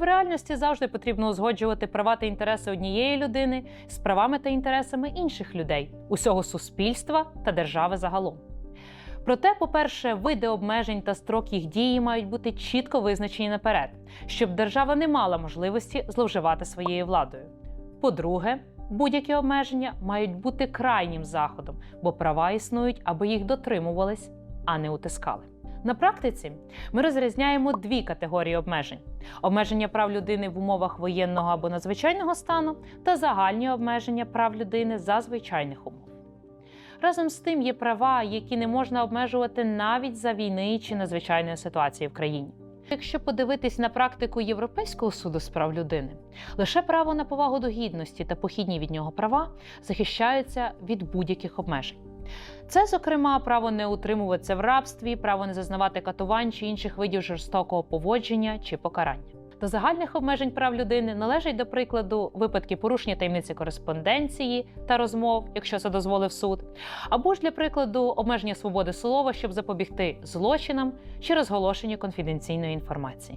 В реальності завжди потрібно узгоджувати права та інтереси однієї людини з правами та інтересами інших людей, усього суспільства та держави загалом. Проте, по-перше, види обмежень та строк їх дії мають бути чітко визначені наперед, щоб держава не мала можливості зловживати своєю владою. По-друге, будь-які обмеження мають бути крайнім заходом, бо права існують, аби їх дотримувались, а не утискали. На практиці ми розрізняємо дві категорії обмежень: обмеження прав людини в умовах воєнного або надзвичайного стану та загальні обмеження прав людини за звичайних умов. Разом з тим є права, які не можна обмежувати навіть за війни чи надзвичайної ситуації в країні. Якщо подивитись на практику Європейського суду з прав людини, лише право на повагу до гідності та похідні від нього права захищаються від будь-яких обмежень. Це, зокрема, право не утримуватися в рабстві, право не зазнавати катувань чи інших видів жорстокого поводження чи покарання. До загальних обмежень прав людини належать, до прикладу, випадки порушення таємниці кореспонденції та розмов, якщо це дозволив суд, або ж для прикладу обмеження свободи слова, щоб запобігти злочинам чи розголошенню конфіденційної інформації.